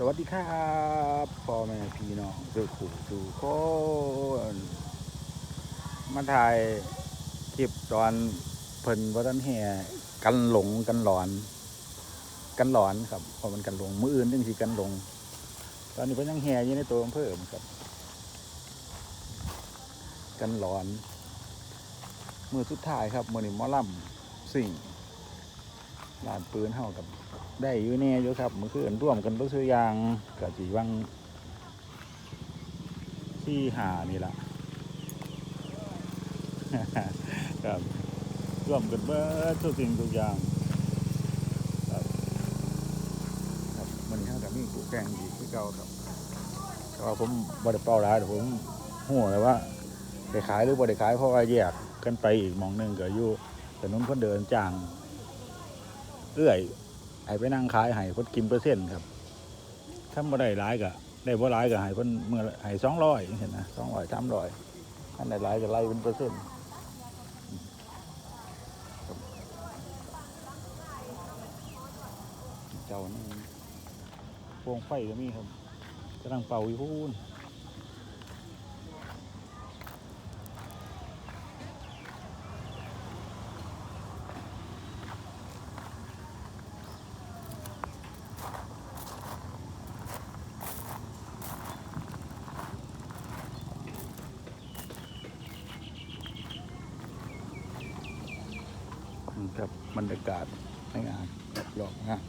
สวัสดีครับพ่อแม่พี่น้องสุขุสุคนมาถ่ายคลิปตอนเพิ่นวัตันแห่กันหลงกันหลอน กันหลอนครับเพอมันกันหลงมืออื่นจึงสิกันหลง ตอนนี้เพิ่นยังแห่อยู่ในตัวอำเภอครับ กันหลอนมือสุดท้ายครับมือนี้หมอลำสิ่ง ลานปืนเฮากับได้อยู่แน่อยู่ครับมื่อคืนร่วมกันรู้สึกยางกับจีวังที่หานี่ละครับร่วมกันเบิดทุกสิ่งทุกอย่างครับครับมันเท่ากับมีกูแกงอีกที่เก่าครับแต่ว่าผมบริเป้าร้ายแต่ผมหัวเลยว่าได้ขายหรือบริขายเพราะว่าแยกกันไปอีกมองหนึ่งก็อยู่ถนนคนเดินจาง เอื้อยให้ไปนั่งขายให้เพิ่นกินเปอร์เซ็นต์ครับถ้าบ่ได้หลายก็ได้บ่หลายก็ให้เพิ่นเมื่อให้สองร้อยเห็นนะสองร้อยสามร้อยถ้าได้หลายก็ไล่เป็นเปอร์เซ็นต์เจ้านี่พวงไฟก็มีครับกำลังเป่าอยู่พูนนี่ครั บรรยากาศในงานรอบๆงาน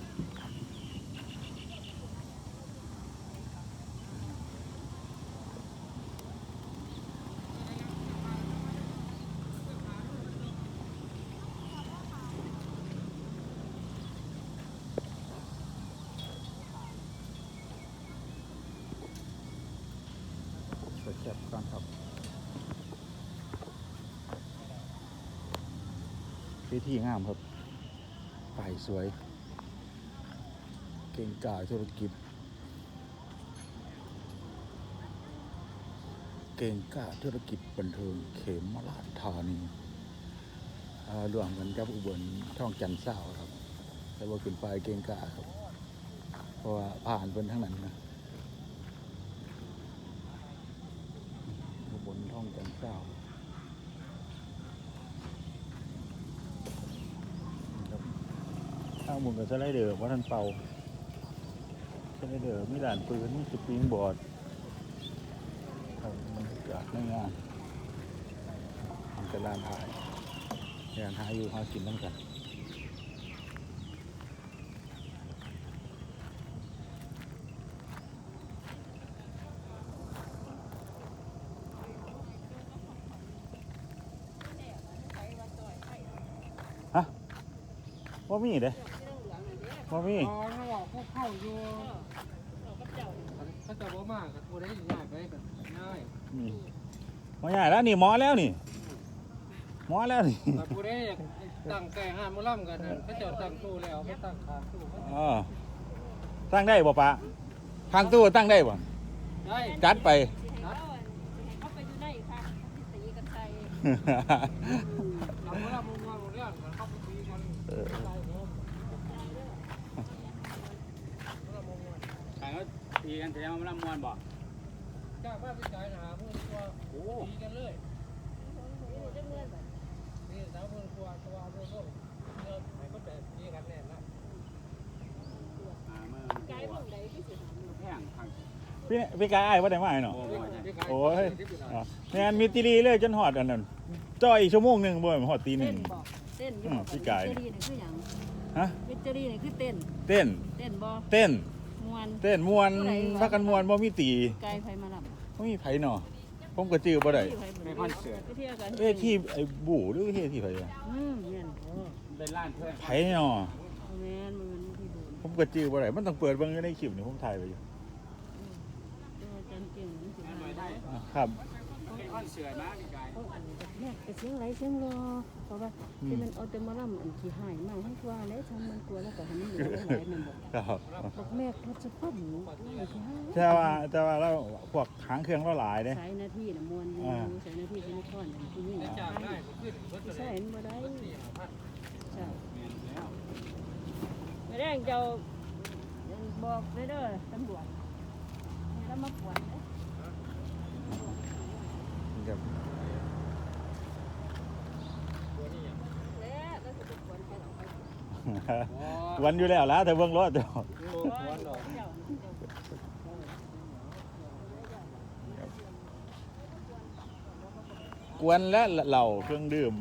สวยแซ่บกันครับที่ที่งามครับ ป่ายสวย เก่งกาธุรกิจ เก่งกาธุรกิจบันเทิงเขมมาลาดธานีอ่ารวมกันกับอุบลท่องจันทร์เศร้าครับ แต่ว่าขึ้นไปเก่งกาครับ เพราะว่าผ่านเพิ่นทั้งนั้นนะอุบลท่องจันทร์เศร้า ครับ ข้างบนกับสไลเดอร์ว่าท่านเป่าสไลเดอร์มีด่านปืนมีสปริงบอร์ดมันจากในงานมันเป็นลานถ่ายงานหายอยู่หากินน้ำกันว่ามีเด้ ว่ามีอ๋อถ้าบอกพวกเข้าอยู่ถ้าจะบ่มากก็บ่ได้ง่ายไปก็ง่ายนี่หมอใหญ่แล้วนี่หมอแล้วนี่หมอแล้วนี่แต่บ่ได้ตั้งแต่ห้ามมื้อล่ำกันนั่นเขาเจ้าตั้งตู้แล้วไม่ตั้งขาตู้อ๋อตั้งได้บ่ปะทางตู้ตั้งได้บ่ได้จัดไปเข้าไปอยู่ในค่ะตีกันใส่ เอามื้อล่ำมื้อว่างมื้อเรื่องกันเข้าไปคุยกัน เออ ได้เนาะ ขายเขา ตีกันแสดงว่ามันลำมวนบ่จ้างมาไปจ่ายหามื้อตัวโอ้ตีกันเลยนี่สาวมื้อตัวตัวมื้อโลกเงินให้เขาแต่ตีกันแน่นะหามาไกด์พวกใดที่สุดแพงทางพี่พี่กายอ้ายว่าได้มาให้เนาะโอ้โหโอ้ยอ๋อแม่นมีตีรีเลยจนหอดอันนั้นจ่อยอีกชั่วโมงหนึงบ่หอดตีหเต้นึ่งนบอกเต้นอยู่อืมบอกพี่ไก่วิจรีนี่คือหยังฮะวิจรีนี่คือเต้น เต้น เต้นบ่เต้น มวนเต้นมวนพักกันมวนบ่มีตีไกด์ไผมาลับบ่มีไผเนาะผมก็จื้อบ่ได้ไปคอนเสิร์ตไปเที่ยวกันเวทีไอ้บูหรือเวทีไผอะอืมแม่นเป็นล้านเพื่อนไผเนาะแม่นมือที่ดูผมก็จื้อบ่ได้มันต้องเปิดเบิ่งอยู่ในคลิปนี่ผมถ่ายไว้อยู่ตัวจันเก่งนี่สิมาได้อะครับเป็นค อนเสิร์ตนะพี่กายโอ้อันนี้แม่ไปเสียงไหลเสียงรอเพราะว่าที่มันเอาแต่มาล่ำอันขี้หายมากให้กว่าแล้วทำมันกลัวแล้วก็ให้มันเหลือหลายมันบอกครับบอกแม่เขาจะปั้มหนูไม่ใช่แต่ว่าแต่ว่าเราพวกหางเครื่องเราหลายเด้ใช้หน้าที่น่ะมวนอยู่ใช้หน้าที่เป็นข้อนอย่างที่นี่จ้างได้ขึ้นเพิ่นก็ใช่ได้เห็นบ่ได้สี่ห้าพันใช่แม่นแล้วไม่ได้เจ้าบ่บอกเลยเด้อตำรวจให้เรามาปวนเด้อ ครับแล้วเราจะไปปวนใครออกไปวันอยู่แล้วล่ะแต่เบิ่งรถเดี๋ยววันดอกเจ้ากวนและเหล้าเครื่องดื่ม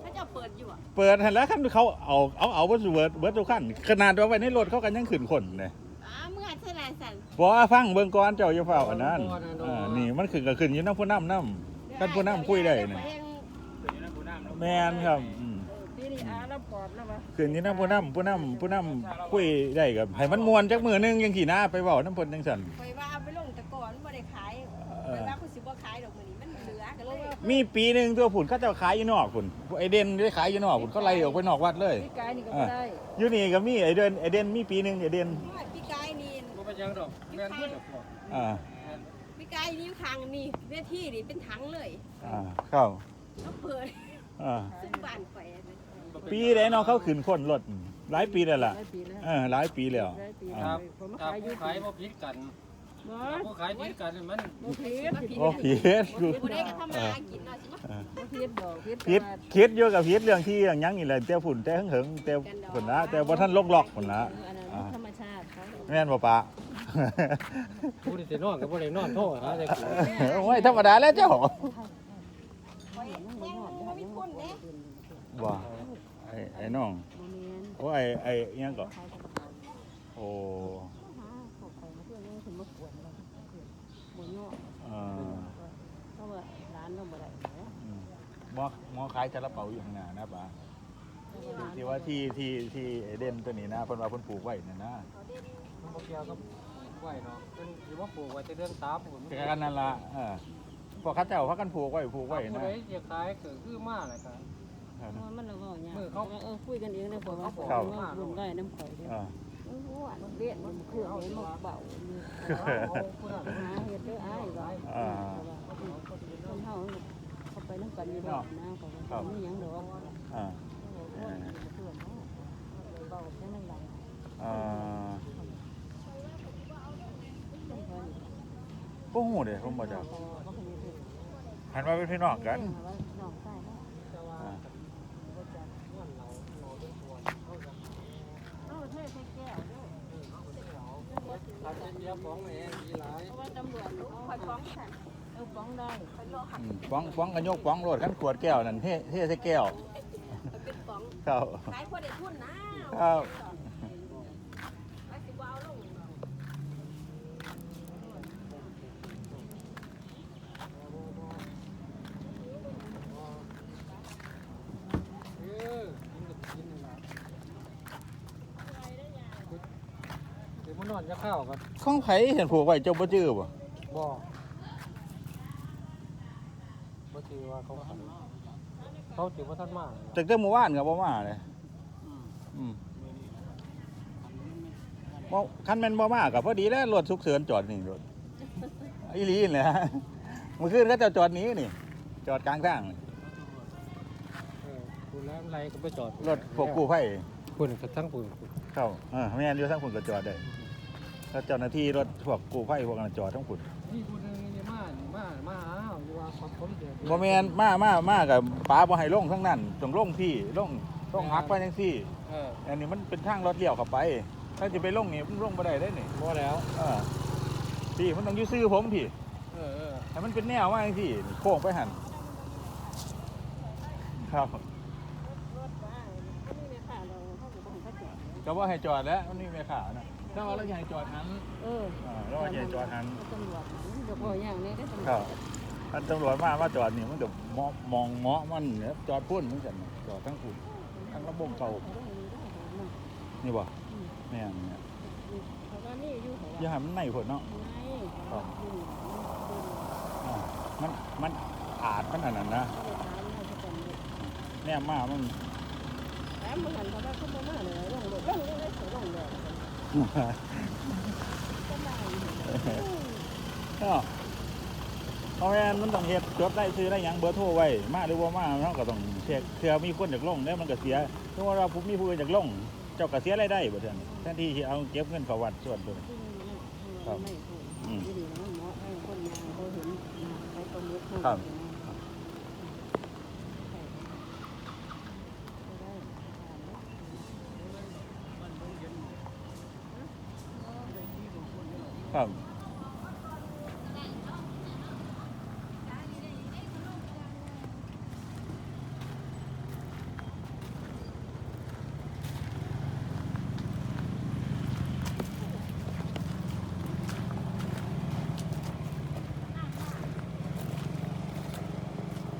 เขาเจ้าเปิดอยู่อะเปิดหันแล้วคันเขาเอาเอาเอาเบิร์ดเบิร์ดเบิร์ดทุกขั้นขนาดว่าไว้ในรถเขากันยังขึ้นคนเลย อ้ามึงอาจจะไรสั่นบอกว่าฟังเบิ่งก่อนเจ้าอย่าเฝ้าอันนั้นอ่านี่มันขึ้นก็ขึ้นอยู่น้ำผู้น้ำน้ำกันผู้น้ำคุยได้นี่แมนครับอืมปีนี้อาเราปอดแล้ววะขึ้นอยู่น้ำผู้น้ำผู้น้ำผู้น้ำคุยได้กับให้มันมวนจักมือหนึงยังขี่หน้าไปเว้าน้ำเพิ่นจังซั่นไปว่าเอาไปลงแตะก่อนบ่ได้ขายเอไปอว่าคุณสิบ่ขายดอกมื้อนี้มันเหลือกันเลยมีปีหนึงตัวผุนเขาเจ้าขายอยู่นอกผุนไอเดนได้ขายอยู่นอกผุนเขาไล่ออกไปนอกวัดเลยพี่กายนี่ก็บ่ได้อยู่นี่ก็มีไอเดนไอเดนมีปีหนึงไอเดน ยังดอกแม่นเพิ่นดอกพออ่าพี่กายนี่อยู่ข้างนี่เวทีนี่เป็นถังเลยอ่าเข้าเขาเปิดอ่าซึ่งบ้านข่อยอะนะปีไหนเนาะเขาขึ้นคนรถหลายปีแล้วล่ะหลายปีแล้วเออหลายปีแล้วหลายปีอ่าแล้ครัวบผมมาถ้าขายอยู่ผู้ขายบ่ผิดกันบ่ถ้าผู้ขายผิดกันนี่มันบ่ผิดโอ้ผิดกูผู้ใดก็ทำมาหากินเนาะสิมาบ่ผิดดอกผิดผิดคิดอยู่กับผิดเรื่องที่อย่างหยังนี่แหละแต่ฝุ่นแต่เหิงๆแต่ผลละแต่บ่ท่านลกล็อกผลละอันนั้นธรรมชาติเขาแม่นบ่ปะ ผู้ที่สินอนก็บ่ได้นอนโทษหาแต่กินโอ้ยธรรมดาแล้วเจ้าข่อยยังบ่มีคนเด้บ่ไอ้ไอ้น้องบ่แม่นโอ้ไอ้ไอ้อิหยังก็ขายกระเป๋าโอ้หาเขาไปมาเพื่อนนี่คือมากวนเราบ่ย่อเอ่อเพราะว่าร้านเราบ่ได้แล้วอืมหมอหมอขายซาลาเปาอยู่ข้างหน้านะป้าที่ว่าที่ที่ที่ไอ้เด่นตัวนี้นะเพิ่นว่าเพิ่นปลูกไว้นั่นนะมันบ่เกี่ยวกับไห วเนาะเป็นสิว่าปลูกไว้แต่เรื่องตาผมแต่กันนั่นล่ะเออพวกเขาเจ้าพากันปลูกไว้ปลูกไว้ผู้นะ ใดจะขายก็คือมาแหละครับเพราะว่ามันเราเว้าเนี่ยมือเขาเออคุยกันเองได้บ่ว่าครับ ว่าบุญได้น้ำข่อยเด้อเออ โอ้โหอันเวียนมันเครื่องมันมาเบาอยู่ผู้นั้นหาเฮ็ดเด้ออ้ายว่าอ่าคนเฮาเขาไปนำกันอยู่ดอกนะเขาก็มีหยังดอกอ่าเออเพื่อนเนาะเบาแค่นั้นล่ะเอ่อ บ่ฮู้เด้ผมบ่จักหันว่าเป็นพี่น้องกันน้องใต้เนาะอ่าบ่จักเงินเราเราเป็นตัวเขาจะเออเท่ใส่แก้วเด้อทำเป็นเดียวของแม่ดีหลายเพราะว่าตำรวจเขาข่อยฟ้องฉันเออฟ้องได้ข่อยรอหักอืมฟ้องฟ้องกันยกฟ้องโลดกันขวดแก้วนั่นเท่เท่ใส่แก้วเป็นฟ้องครับ ขายพอได้ทุนนะครับว่าสิบ่เอาลง เออกินก็กินนี่ล่ะเดี๋ยวมันน อนจะเข้ากันของไผเห็นผูกไว้เจ้าบ่จื้อบ่บ่บ่ถือว่าเขาขายเขาถือว่าท่านมาจากแต่เมื่อวานก็บ่มาเลยอืมบ่คันแม่นบ่มาก็พอดีแล้วรถฉุกเฉินจอดนี่รถอีหลีนี่แหละเมื่อคืนก็เจะจอดหนี้นี่จอดกลางทางนี่เออคุณแล้วไรก็ไปจอดรถพวกกู้ภัยคุณกับทั้งคุณเข้าเออแม่นอยู่ทั้งพุ่นก็จอดได้ แล้วเจ้าหน้าที่รถพวกกู้ภัยพวกนั้นจอดทั้งพุ่นนี่คุณนี่มามามาหาอยู่ว่าเขาผมเดือดบ่แม่นมามามากับป้าบ่ให้ลงทั้งนั้นต้องลงพี่ลงต้องหักไปจังซี่เอออันนี้มันเป็นทางรถเลี้ยวเข้าไป ถ้าจะไปลงนี่มันลงบ่ได้ได้นี่พอแล้วเออพี่มันต้องอยู่ซื้อผมพี่เออเออให้มันเป็นแนวว่าจังซี่โค้งไปหันครับก็บ่ให้เขาจอดก็ว่าให้จอดแล้วมันนี่ไม่ขานะ ถ้าว่าเราอยากให้จอดหันเอออ่าเราว่าอยากให้จอดหันตำรวจมันจะพออย่างนี้ได้ตำรวจครับถ้าตำรวจมามาจอดนี่มันจะมองมองเงาะมันเนี่ยจอดพุ่นเหมือนกันน่ะจอดทั้งพุ่นทั้งระบงเก่านี่บ่แม่นเนี่ยเพราะว่านี่อยู่เขาอย่าให้มันในพุ่นเนาะครับอ่ามันมันอาจมันอันนั้นนะแน่มามันแต่เมื่อหันเขาว่าเขาบ่มาเลยลงรถลงเลยเขาลงเลย ก็ได้ก็เพราะแม่นมันต้องเฮ็ดจดได้ซื้อได้หยังเบอร์โทรไว้มาหรือว่ามาเนาะก็ต้องเช็คเผื่อมีคนอยากลงแล้วมันก็เสียเพราะว่าเราผมมีผู้อื่นอยากลง เจ้าก็เสียรายได้บ่เท่านี้แทนที่สิเอาเก็บเงินเข้าวัดส่วนตัวครับไม่ถูกอืมที่นี่นะหมอให้คนยางเขาเห็นใช้ประมุขครับ ครับ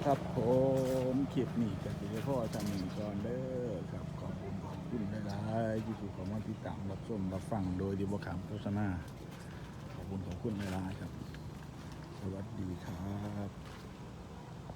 ครับผมคลิปนี้ก็สิได้พ่อทำหนึ่งก่อนเด้อครับขอบคุณขอบคุณหลายๆที่ผู้เข้ามาติดตามรับชมรับฟังโดยดีบ่ขามโฆษณาขอบ คุณขอบคุณหลายๆครับ สวัสดีครับ